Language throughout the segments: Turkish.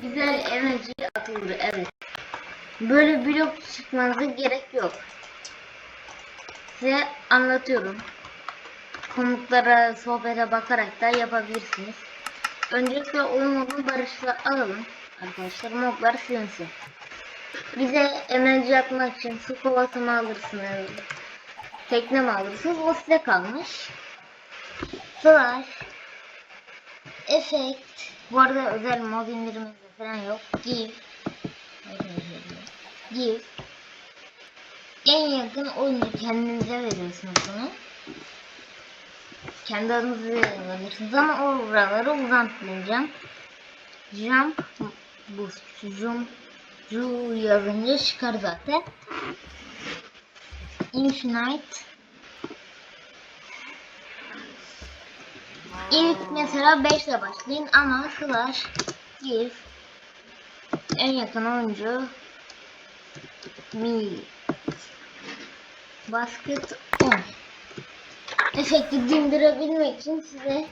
güzel enerji atıldı evet. Böyle blok çıkmanıza gerek yok. Size anlatıyorum. Komutlara, sohbete bakarak da yapabilirsiniz. Öncelikle oyun modunu barışla alalım. Arkadaşlar modlar silinsin. Bize enerji yapmak için su kovası mı alırsınız? Tekne mi alırsınız? O size kalmış. Slash Effect Bu arada özel mod indirimizde falan yok. Give Give En yakın oyuncu kendinize veriyorsunuz bunu. Kendi adınızı verirsiniz ama oraları uzatmayacağım. Jump Boost Jump Ju yazınca çıkar zaten. Infinite İlk mesela 5 ile başlayın. Ama slash give en yakın oyuncu. Mi basket 10 efekti dindirebilmek için size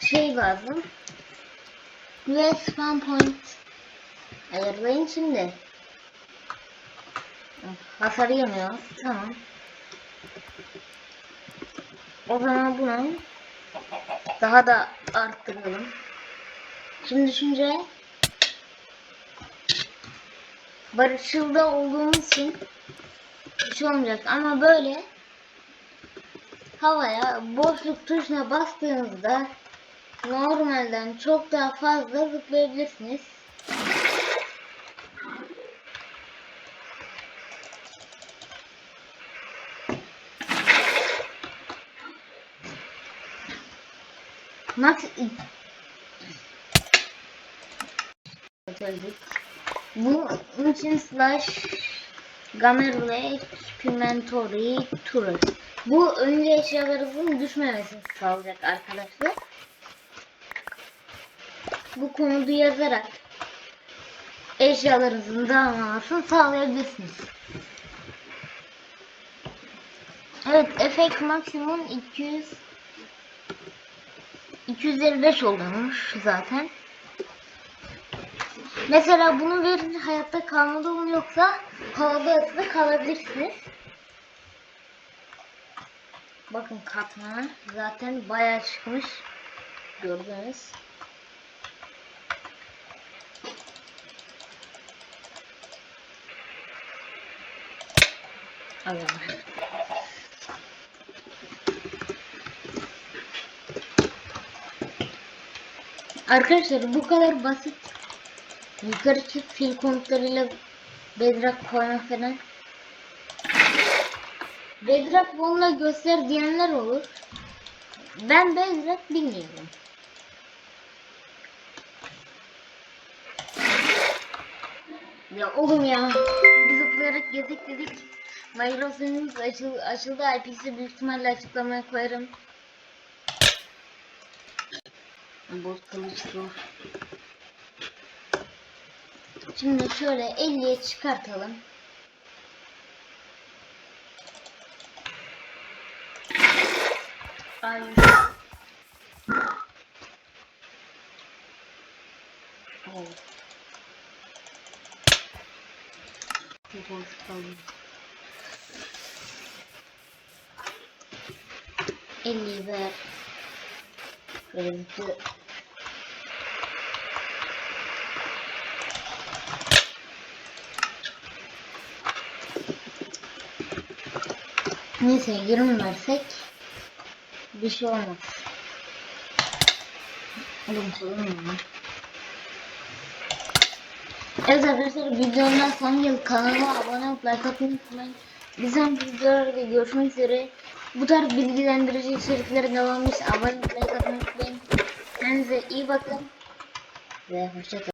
şey lazım. Ve spam point. Ayarlayın şimdi. Hasar yemiyor tamam. O zaman bunu daha da arttıralım. Şimdi düşünce barışçılda olduğumuz için bir şey olmayacak ama böyle havaya boşluk tuşuna bastığınızda normalden çok daha fazla zıplayabilirsiniz. Nasıl. Bunun için slash Gamerle Pimentori Turret. Bu önce eşyalarınızın düşmemesini sağlayacak arkadaşlar. Bu konuda yazarak eşyalarınızın dağılmamasını sağlayabilirsiniz. Evet, efekt maksimum 200 255 oluyormuş zaten. Mesela bunu verince hayatta kalmalı mı yoksa havada ısıda kalabilirsiniz. Bakın katmana zaten bayağı çıkmış. Gördünüz. Allah. Arkadaşlar bu kadar basit. Yukarı çık fil komutlarıyla bedrak koyma falan. Bedrak bununla göster diyenler olur. Ben bedrak bilmiyorum. Ya oğlum ya. Zıplayarak gezdik dedik. Microsoft'un açıl açıldı IP'si büyük ihtimalle açıklamaya koyarım. Bot kılıç zor. Şimdi şöyle 50'ye çıkartalım. Ay. Oh. Hoş kaldı. 50 ver. Kırmızı Neyse 20 versek bir şey olmaz. Oğlum sorun mu? Evet arkadaşlar videomdan son yıl kanalıma abone olup like atmayı unutmayın. Bizim videolarda görüşmek üzere. Bu tarz bilgilendirici içeriklerin devamı için abone olup like atmayı unutmayın. Kendinize iyi bakın ve hoşçakalın.